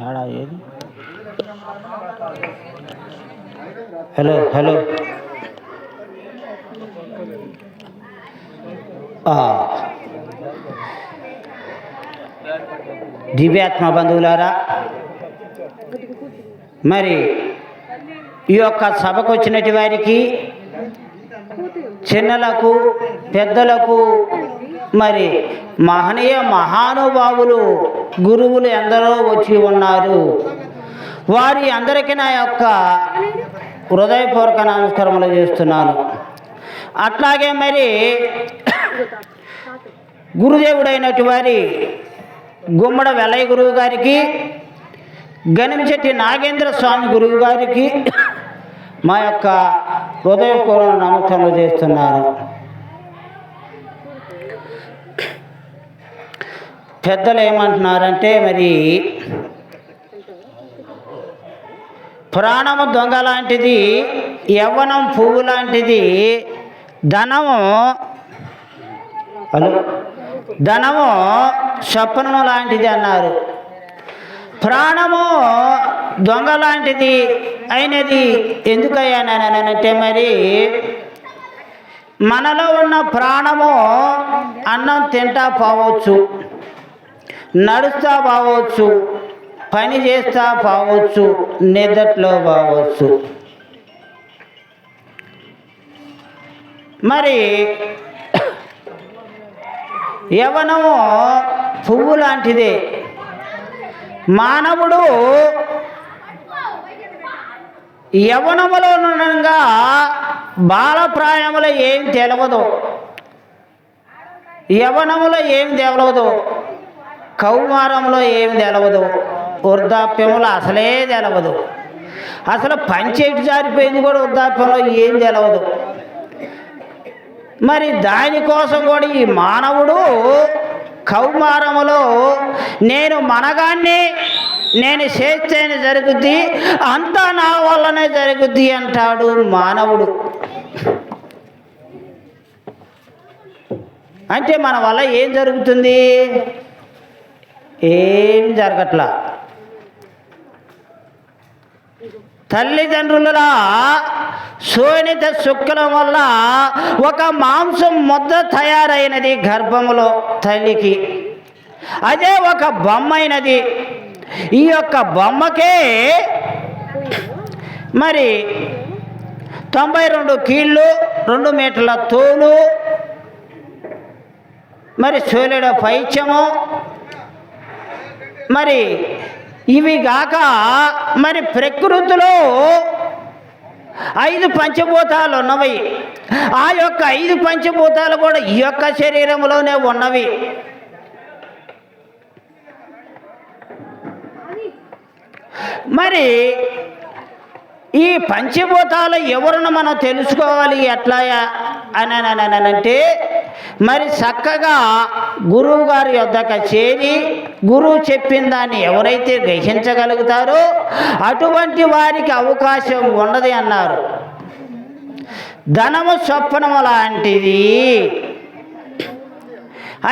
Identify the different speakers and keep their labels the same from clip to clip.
Speaker 1: ఏడా ఏది? Hello hello. దివ్యాత్మ బంధువులారా మరి ఈ యొక్క సభకు వచ్చినటి వారికి చిన్నలకు పెద్దలకు మరి మహనీయ మహానుభావులు గురువులు ఎందరో వచ్చి ఉన్నారు. వారి అందరికీ నా యొక్క హృదయపూర్వక నమస్కారములు చేస్తున్నాను. అట్లాగే మరి గురుదేవుడైనటు వారి గుమ్మడ వెలయ గురువు గారికి గణించెట్టి నాగేంద్ర స్వామి గురువు గారికి మా యొక్క హృదయపూర్వక నమస్కారాలు చేస్తున్నాను. పెద్దలు ఏమంటున్నారంటే మరి ప్రాణము దొంగ లాంటిది యవ్వనం పువ్వు లాంటిది ధనము హలో? ధనము స్వప్నము లాంటిది అన్నారు. ప్రాణము దొంగ లాంటిది అయినది ఎందుకయ్యానంటే మరి మనలో ఉన్న ప్రాణము అన్నం తింటా పోవచ్చు. నడుస్తా పోవచ్చు పని చేస్తా బావచ్చు నిద్రలో బావచ్చు. మరి యవనము పువ్వు లాంటిదే. మానవుడు యవనములో ఉండగా బాలప్రాయములో ఏం తెలవదు. యవనములో ఏం తెలవదు. కౌమారంలో ఏమి తెలవదు. వృద్ధాప్యంలో అసలే తెలవదు. అసలు పంచేటి జారిపోయింది కూడా వృద్ధాప్యంలో ఏం తెలవదు. మరి దానికోసం కూడా ఈ మానవుడు కౌమారములో నేను మనగాన్ని నేను చేస్తేనే జరుగుద్ది అంతా నా వల్లనే జరుగుద్ది అంటాడు మానవుడు. అంటే మన వల్ల ఏం జరుగుతుంది? ఏం జరగట్లా? తల్లిదండ్రుల శోణిత శుక్లం వల్ల ఒక మాంసం ముద్ద తయారైనది గర్భములో తల్లికి. అదే ఒక బొమ్మ అయినది ఈ యొక్క బొమ్మకే మరి తొంభై రెండు కీళ్ళు రెండు మీటర్ల తోలు మరి సూర్యుడు పైచము మరి ఇవి గాక మరి ప్రకృతిలో ఐదు పంచభూతాలు ఉన్నవి. ఆ యొక్క ఐదు పంచభూతాలు కూడా ఈ యొక్క శరీరంలోనే ఉన్నవి. మరి ఈ పంచభూతాలు ఎవరిని మనం తెలుసుకోవాలి ఎట్లా అని అని- అని అంటే మరి చక్కగా గురువు గారి యొద్దకు చేరి గురువు చెప్పిన దాన్ని ఎవరైతే గ్రహించగలుగుతారో అటువంటి వారికి అవకాశం ఉన్నది అన్నారు. ధనము స్వప్నము లాంటిది.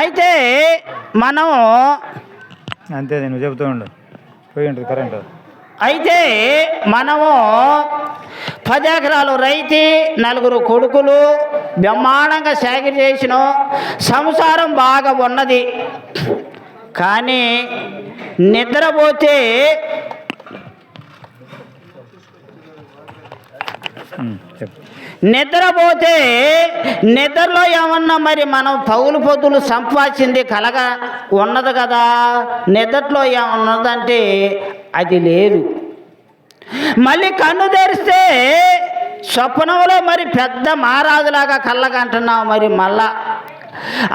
Speaker 1: అయితే మనం
Speaker 2: అంతే నువ్వు చెబుతూ ఉండు. పోయి ఉంటుంది కరెంట్.
Speaker 1: అయితే మనము పది ఎకరాలు రైతి నలుగురు కొడుకులు బ్రహ్మాండంగా సేకరి చేసిన. సంసారం బాగా ఉన్నది. కానీ నిద్రపోతే నిద్రపోతే నిద్రలో ఏమన్నా మరి మనం పౌలు పొద్దులు సంపాదించింది కలగ ఉన్నది కదా? నిద్రలో ఏమన్నదంటే అది లేదు. మళ్ళీ కన్ను తెరిస్తే స్వప్నంలో మరి పెద్ద మహారాజులాగా కళ్ళకంటున్నావు మరి మళ్ళా.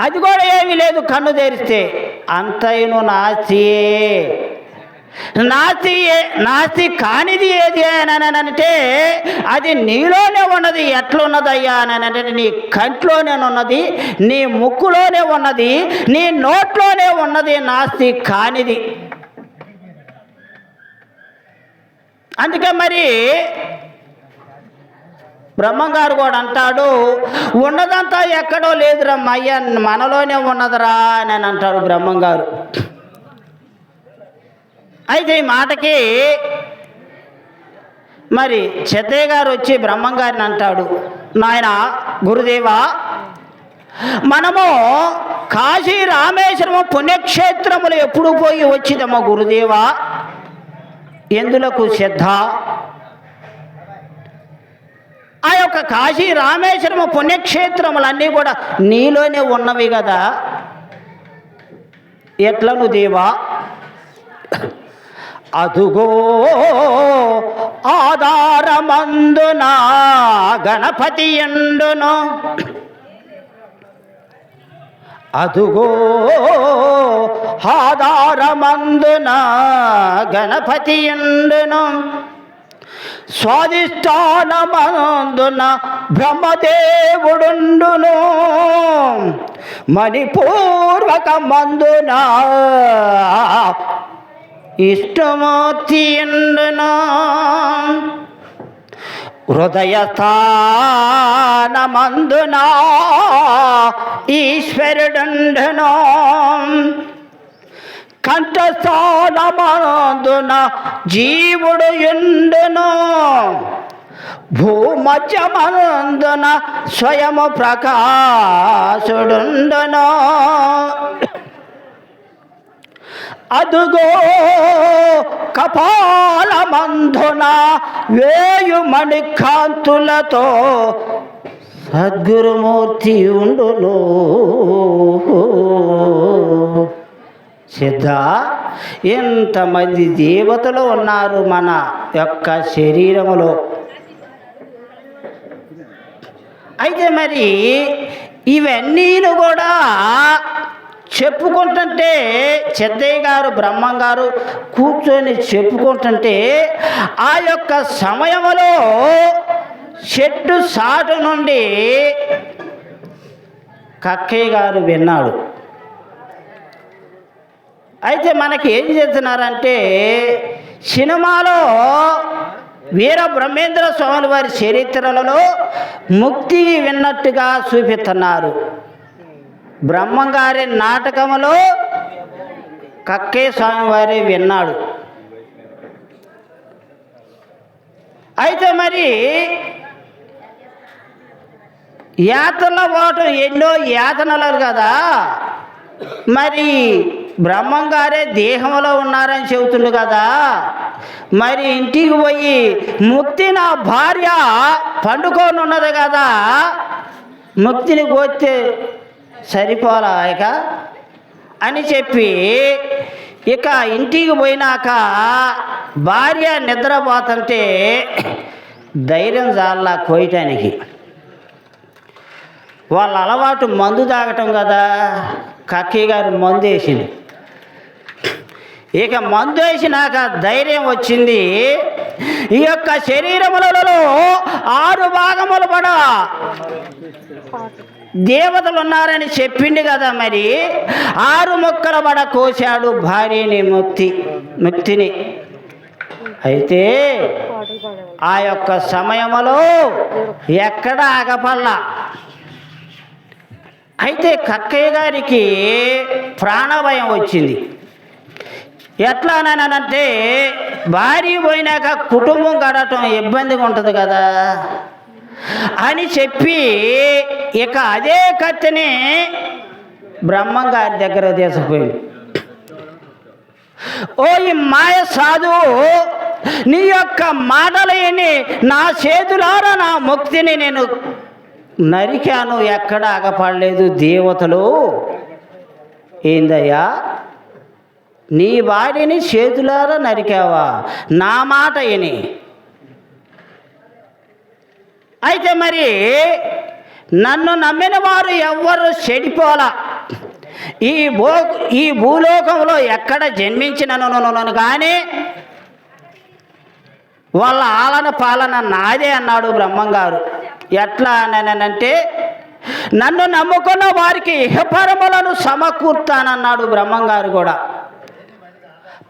Speaker 1: అది కూడా ఏమీ లేదు కన్ను తెరిస్తే అంతయును నాస్తియే. నాస్తి నాస్తి కానిది ఏది అని అంటే అది నీలోనే ఉన్నది ఎట్లున్నదయ్యా అని అంటే నీ కంట్లోనే ఉన్నది నీ ముక్కులోనే ఉన్నది నీ నోట్లోనే ఉన్నది నాస్తి కానిది. అందుకే మరి బ్రహ్మంగారు కూడా అంటాడు ఉన్నదంతా ఎక్కడో లేదురా అయ్యా మనలోనే ఉన్నదిరా అని అంటాడు బ్రహ్మంగారు. అయితే ఈ మాటకి మరి చెత్తయ్య గారు వచ్చి బ్రహ్మంగారిని అంటాడు నాయన గురుదేవా మనము కాశీ రామేశ్వరము పుణ్యక్షేత్రములు ఎప్పుడు పోయి వచ్చిదమ్మా గురుదేవా? ఎందులకు శ్రద్ధ? ఆ యొక్క కాశీ రామేశ్వరం పుణ్యక్షేత్రములన్నీ కూడా నీలోనే ఉన్నవి కదా. ఎట్లను దేవా? అదుగో ఆధారమందున గణపతి ఎండును అదుగో ఆధారమందున గణపతి ఎండును స్వాధిష్టానమందున బ్రహ్మదేవుడుండును. మణిపూర్వక మందున ఇష్టమూర్తి ఎండును హృదయస్థానమందున ఈశ్వరుడుండును. కంఠస్థానమందున జీవుడు ఎండును భూమధ్యమందున స్వయము ప్రకాశుడుండును. అదుగో కపాలమందున వేయు మణికాంతులతో సద్గురుమూర్తి ఉండును. సిద్ధ? ఎంతమంది దేవతలు ఉన్నారు మన యొక్క శరీరములో? అయితే మరి ఇవన్నీను కూడా చెప్పుకుంటుంటే చెద్దయ్య గారు బ్రహ్మం గారు కూర్చొని చెప్పుకుంటుంటే ఆ యొక్క సమయంలో చెట్టు సాటు నుండి కక్కయ్య గారు విన్నాడు. అయితే మనకి ఏం చేస్తున్నారంటే సినిమాలో వీర బ్రహ్మేంద్ర స్వామి వారి చరిత్రలలో ముక్తి విన్నట్టుగా చూపిస్తున్నారు. బ్రహ్మంగారి నాటకములో కక్కే స్వామివారి విన్నాడు. అయితే మరి యాతన పోవటం ఎన్నో యాతనలు కదా. మరి బ్రహ్మంగారే దేహంలో ఉన్నారని చెబుతుండు కదా. మరి ఇంటికి పోయి ముక్తి నా భార్య పండుకొని ఉన్నది కదా. ముక్తిని కోస్తే సరిపోలా ఇక? అని చెప్పి ఇక ఇంటికి పోయినాక భార్య నిద్రపోతుంటే ధైర్యం చాలా కోయటానికి. వాళ్ళ అలవాటు మందు తాగటం కదా. కక్కి గారు మందు వేసింది ఇక మందు వేసినాక ధైర్యం వచ్చింది. ఈ యొక్క శరీరములలో ఆరు భాగములు పడ దేవతలు ఉన్నారని చెప్పింది కదా మరి. ఆరు మొక్కల పడ కోశాడు భార్యని ముక్తి ముక్తిని అయితే ఆ యొక్క సమయములో ఎక్కడ ఆగపల్లా అయితే కక్కయ్య గారికి ప్రాణభయం వచ్చింది. ఎట్లానంటే భార్య పోయినాక కుటుంబం గడటం ఇబ్బందిగా ఉంటుంది కదా. అని చెప్పి ఇక అదే కత్తిని బ్రహ్మం గారి దగ్గర తీసుకుపోయింది. ఓ ఈ మాయ సాధువు నీ యొక్క మాటలేని నా చేతులారా నా ముక్తిని నేను నరికాను ఎక్కడ ఆగపడలేదు దేవతలు. ఏందయ్యా? నీ భార్యని చేతులారా నరికావా? నా మాట ఇని అయితే మరి నన్ను నమ్మిన వారు ఎవ్వరు చెడిపోలా ఈ భూ ఈ భూలోకంలో ఎక్కడ జన్మించినను కానీ వాళ్ళ ఆలన పాలన నాదే అన్నాడు బ్రహ్మంగారు. ఎట్లా అంటే నన్ను నమ్ముకున్న వారికి ఇహపరములను సమకూర్తానన్నాడు బ్రహ్మంగారు కూడా.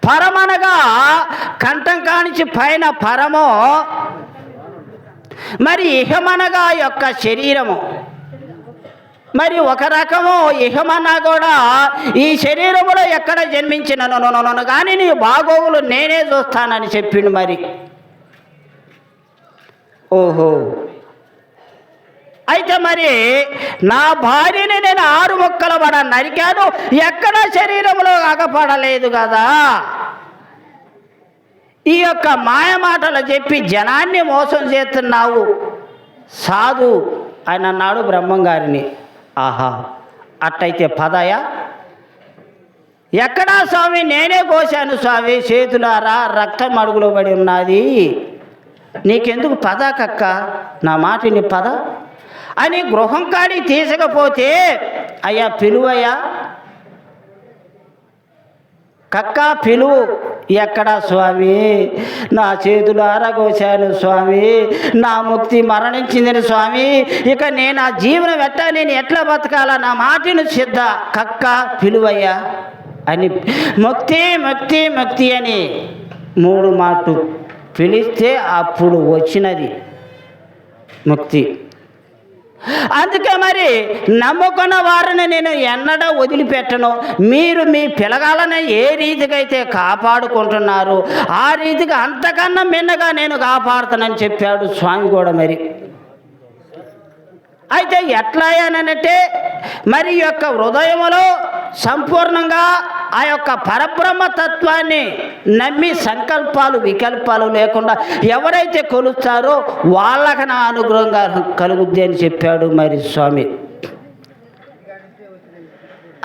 Speaker 1: పరమనగా కంఠం కానిచి పైన పరమో మరి ఇహమనగా యొక్క శరీరము. మరి ఒక రకము ఇహమన్నా కూడా ఈ శరీరములో ఎక్కడ జన్మించినను కానీ నీ బాగోగులు నేనే చూస్తానని చెప్పిండు మరి. ఓహో. అయితే మరి నా భార్యని నేను ఆరు ముక్కల పడ నరికాను ఎక్కడ శరీరంలో అగపడలేదు కదా. ఈ యొక్క మాయ మాటలు చెప్పి జనాన్ని మోసం చేస్తున్నావు. సాధు ఆయన అన్నాడు బ్రహ్మంగారిని. ఆహా అట్టయితే పదయా ఎక్కడా స్వామి నేనే కోశాను స్వామి చేతులారా రక్తం అడుగులో పడి ఉన్నది. నీకెందుకు పద కక్క? నా మాటిని పద. అని గృహం కానీ తీసుకపోతే అయ్యా పిలువయ్యా. కక్క పిలువు. ఎక్కడా స్వామి? నా చేతులు ఆరగోశాను స్వామి. నా ముక్తి మరణించిందని స్వామి. ఇక నేను ఆ జీవనం ఎట్టా నేను ఎట్లా బతకాలా? నా మాటిని సిద్ధ. కక్క పిలువయ్యా అని ముక్తి ముక్తి ముక్తి అని మూడు మాటు పిలిస్తే అప్పుడు వచ్చినది ముక్తి. అందుకే మరి నమ్ముకున్న వారిని నేను ఎన్నడ వదిలిపెట్టను. మీరు మీ పిల్లగాలని ఏ రీతికైతే కాపాడుకుంటున్నారు ఆ రీతిగా అంతకన్నా మిన్నగా నేను కాపాడుతానని చెప్పాడు స్వామి కూడా మరి. అయితే ఎట్లా అనంటే మరి యొక్క హృదయంలో సంపూర్ణంగా ఆ యొక్క పరబ్రహ్మ తత్వాన్ని నమ్మి సంకల్పాలు వికల్పాలు లేకుండా ఎవరైతే కొలుస్తారో వాళ్ళకి నా అనుగ్రహంగా కలుగుద్ది అని చెప్పాడు మరి స్వామి.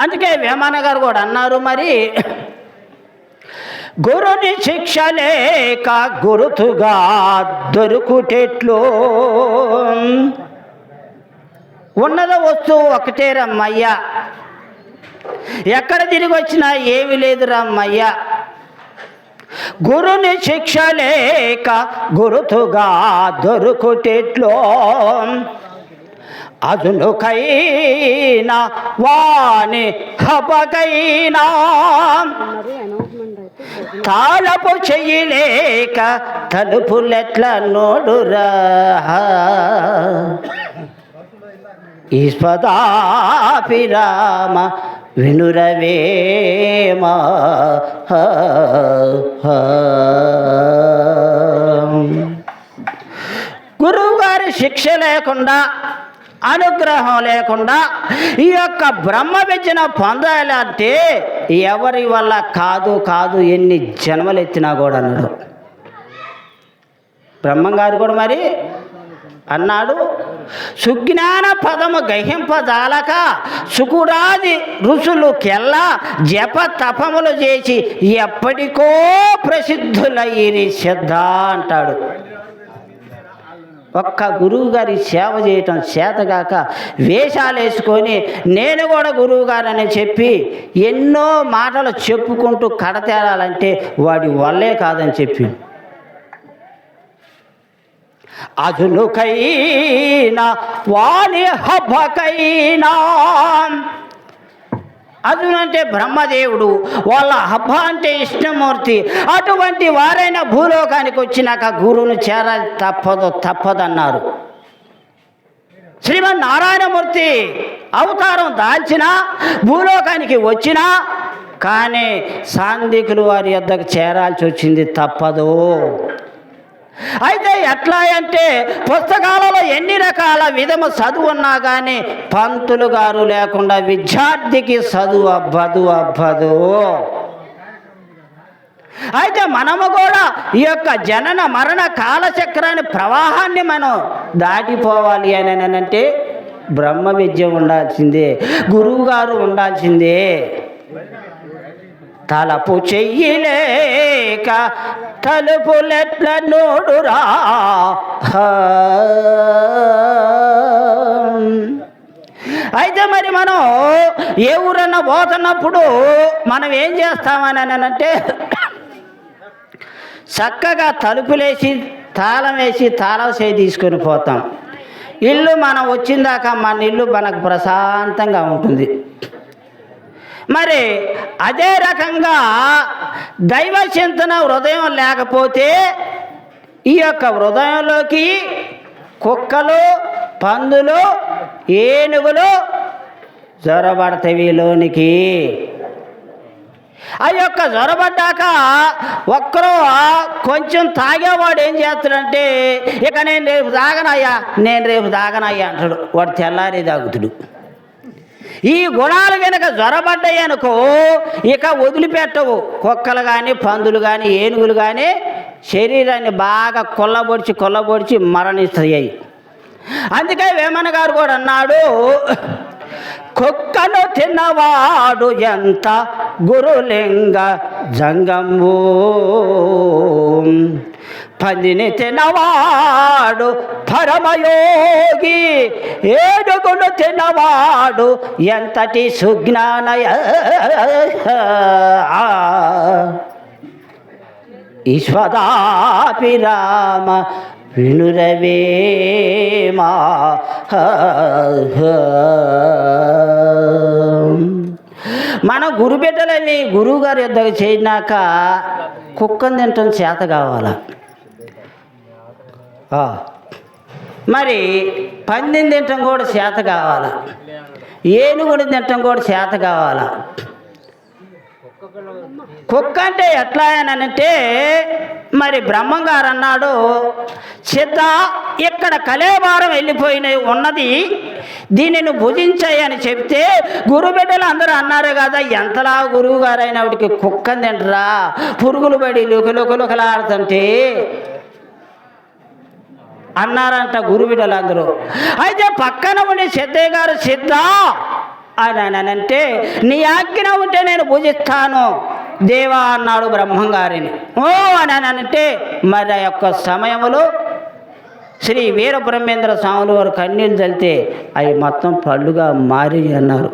Speaker 1: అందుకే వేమాన గారు కూడా అన్నారు మరి గురుని శిక్ష లేక గురుతుగా దొరుకుటెట్లు. ఉన్నద వస్తువు ఒకటే రమ్మయ్యా. ఎక్కడ తిరిగి వచ్చినా ఏమి లేదు రమ్మయ్యా గురుని శిక్ష లేక గురుతుగా దొరుకుటెట్లో అదునుకైనా వాణి హపకైనా తాళపు చెయ్యలేక తలుపులెట్ల నోడురా. ఈశ్వదాపిరామ వినురవేమా గురువుగారి శిక్ష లేకుండా అనుగ్రహం లేకుండా ఈ యొక్క బ్రహ్మ విద్యను పొందాలంటే ఎవరి వల్ల కాదు కాదు ఎన్ని జన్మలు ఎత్తినా కూడా అన్నాడు బ్రహ్మంగారు కూడా మరి అన్నాడు సుజ్ఞాన పదము గ్రహింపజాలక సుకురాది ఋషులు కెల్లా జప తపములు చేసి ఎప్పటికో ప్రసిద్ధులయ్యి సిద్ధ అంటాడు. ఒక్క గురువు గారి సేవ చేయటం చేతగాక వేషాలు వేసుకొని నేను కూడా గురువు గారని చెప్పి ఎన్నో మాటలు చెప్పుకుంటూ కడతేరాలంటే వాడి వల్లే కాదని చెప్పి అదునుకైనా వాణి హబ్బకైనా. అదును అంటే బ్రహ్మదేవుడు వాళ్ళ హబ్బ అంటే ఇష్టమూర్తి. అటువంటి వారైన భూలోకానికి వచ్చినాక గురువును చేర తప్పదు తప్పదన్నారు. శ్రీమన్ నారాయణమూర్తి అవతారం దాల్చిన భూలోకానికి వచ్చినా కానీ సాందికులు వారి యొద్దకు చేరాల్సి వచ్చింది తప్పదు. అయితే ఎట్లా అంటే పుస్తకాలలో ఎన్ని రకాల విధము చదువు ఉన్నా కానీ పంతులు గారు లేకుండా విద్యార్థికి చదువు అబ్బదు అబ్బదు అయితే మనము కూడా ఈ యొక్క జనన మరణ కాలచక్రాన్ని ప్రవాహాన్ని మనం దాటిపోవాలి అని అంటే బ్రహ్మ విద్య ఉండాల్సిందే గురువు గారు ఉండాల్సిందే. తలపు చెయ్యలేక తలుపులెట్ల నోడురా. అయితే మరి మనం ఏ ఊరన్నా పోతున్నప్పుడు మనం ఏం చేస్తామని అంటే చక్కగా తలుపులేసి తాళం వేసి తాళం చేయి తీసుకొని పోతాం. ఇల్లు మనం వచ్చిందాక మన ఇల్లు మనకు ప్రశాంతంగా ఉంటుంది. మరి అదే రకంగా దైవ చింతన హృదయం లేకపోతే ఈ యొక్క హృదయంలోకి కుక్కలు పందులు ఏనుగులు జ్వరబడతవి లోనికి. ఆ యొక్క జ్వరబడ్డాక ఒక్కరో కొంచెం తాగేవాడు ఏం చేస్తాడంటే ఇక నేను రేపు తాగనయ్యా నేను రేపు తాగనయ్యా అంటాడు. వాడు తెల్లారి తాగుతుడు. ఈ గుణాలు వెనుక జ్వరబడ్డాయి అనుకో ఇక వదిలిపెట్టవు. కుక్కలు కానీ పందులు కానీ ఏనుగులు కానీ శరీరాన్ని బాగా కొల్లబొడిచి కొల్లబొడిచి మరణిస్తాయి. అందుకే వేమన గారు కూడా అన్నాడు కుక్కను తిన్నవాడు ఎంత గురులింగ జంగము? పందిని తినవాడు పరమయోగి ఏడుగును తినవాడు ఎంతటి సుజ్ఞానయ? ఈశ్వదాపిరామ వినురవేమా మన గురుబిడ్డలని గురువుగారు ఇద్దరు చేసినాక కుక్కను తినటం చేత కావాలా? మరి పందిని తినటం కూడా చేత కావాలా? ఏనుగుని తినటం కూడా చేత కావాలా? కుక్క అంటే ఎట్లా అంటే మరి బ్రహ్మంగారు అన్నాడు చిత్త ఇక్కడ కలేవారం వెళ్ళిపోయిన ఉన్నది దీనిని భుజించాయి అని చెప్తే గురుబిడ్డలు అందరూ అన్నారు కదా ఎంతలా గురువు గారు కుక్కని తింటరా? పురుగులు పడి లుకలుకలుకలాడుతుంటే అన్నారంట గురువిడలందరూ. అయితే పక్కన ఉండి సిద్ధయ్య గారు సిద్ధ! అని అంటే నీ ఆజ్ఞ ఉంటే నేను పూజిస్తాను. దేవా! అన్నాడు బ్రహ్మంగారిని. ఓ! అని అంటే మరి ఆ యొక్క సమయంలో శ్రీ వీర బ్రహ్మేంద్ర స్వాములు వారు కన్నీళ్ళు చల్లితే అవి మొత్తం పళ్ళుగా మారి అన్నారు.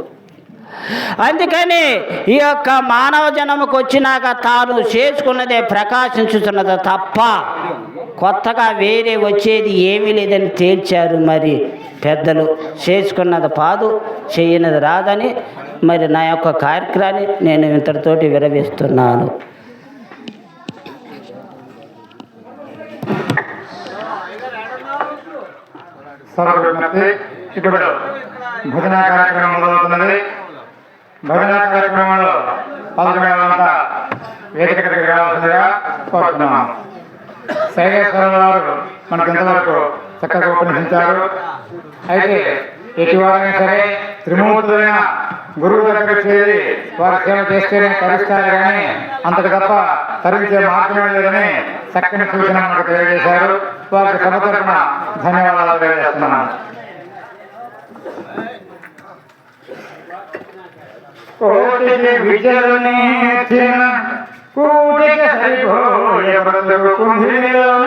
Speaker 1: అందుకని ఈ యొక్క మానవ జన్మకు వచ్చినాక తాను చేసుకున్నదే ప్రకాశించుతున్నది తప్ప కొత్తగా వేరే వచ్చేది ఏమీ లేదని తేల్చారు మరి పెద్దలు. చేసుకున్నది పాదు చేయనది రాదని మరి నా యొక్క కార్యక్రమాన్ని నేను ఇంతటితోటి విరమిస్తున్నాను.
Speaker 2: ఇప్పుడు భజన కార్యక్రమం మొదలవుతున్నది. భజన కార్యక్రమంలో పాల్గొనేవారంతా వేదిక దగ్గరికి రావాల్సిందిగా కోరుతున్నాము శైలేశ్వర వారు మనకు ఇంతవరకు చక్కగా ఉపనిషించారు అయితే ఎటువారైనా సరే త్రిమూర్తులైన గురువు దగ్గర చేరి వారి సేవ చేస్తేనే తరిస్తారు కానీ అంతటి తప్ప తరించే మార్గమే లేదని చక్కని సూచన మనకు తెలియజేశారు. వారికి సభ తరపున ధన్యవాదాలు తెలియజేస్తున్నాను. కోటికి విద్యలు ಕೂಡಿಗೆ ಹರಿಭೋಯ ಬರದು ಕುಂಭಿರಂ